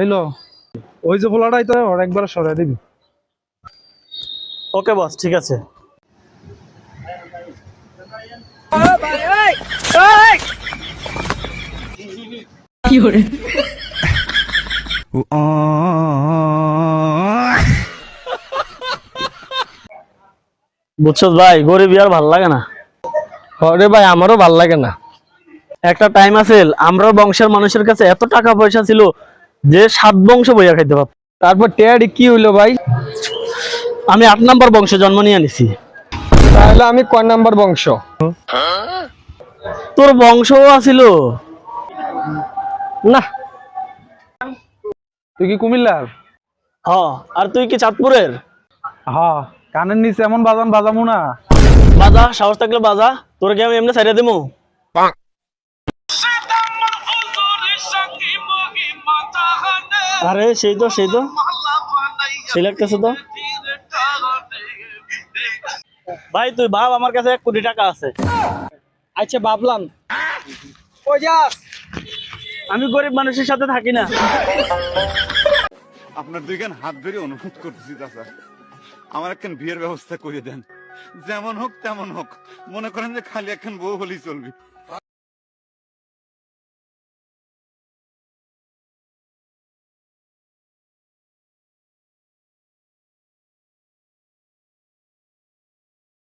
এই লো। ওই যে পোলাটাই তো একবার সরাই দিবি। ওকে বস ঠিক আছে। বুঝছ ভাই গরিব আর ভালো লাগে না। আরে ভাই আমারও ভালো লাগে না। একটা টাইম আছে আমরা বংশের মানুষের কাছে এত টাকা পয়সা ছিল যে সাত বংশ বইয়া খাইতে পারত তারপর টেয়ারি কি হইল ভাই? আমি আট নাম্বার বংশে জন্ম নিয়ে নিছি তাহলে আমি কয় নাম্বার বংশ? তোর বংশও আছিল। না। তুই কি কুমিল্লার? হ আর তুই কি চাঁদপুরের? হ কানের নিচে এমন বাজান বাজামু না। বাজা সাহস থাকলে বাজা। তোর কি আমি এমনি সাইডে দিমু? আরে, সেই তো সেই তো। সেই তো? ভাই তুই ভাব আমার কাছে এক কোটি টাকা আছে। আচ্ছা ভাবলাম। আমি গরিব মানুষের সাথে থাকি না। আপনার দুইখান হাত ধরে অনুরোধ করতেছি, চাচা। আমার একখান বিয়ের ব্যবস্থা করে দেন। যেমন হোক, তেমন হোক। মনে করেন যে খালি একখান বউ হলেই চলবে।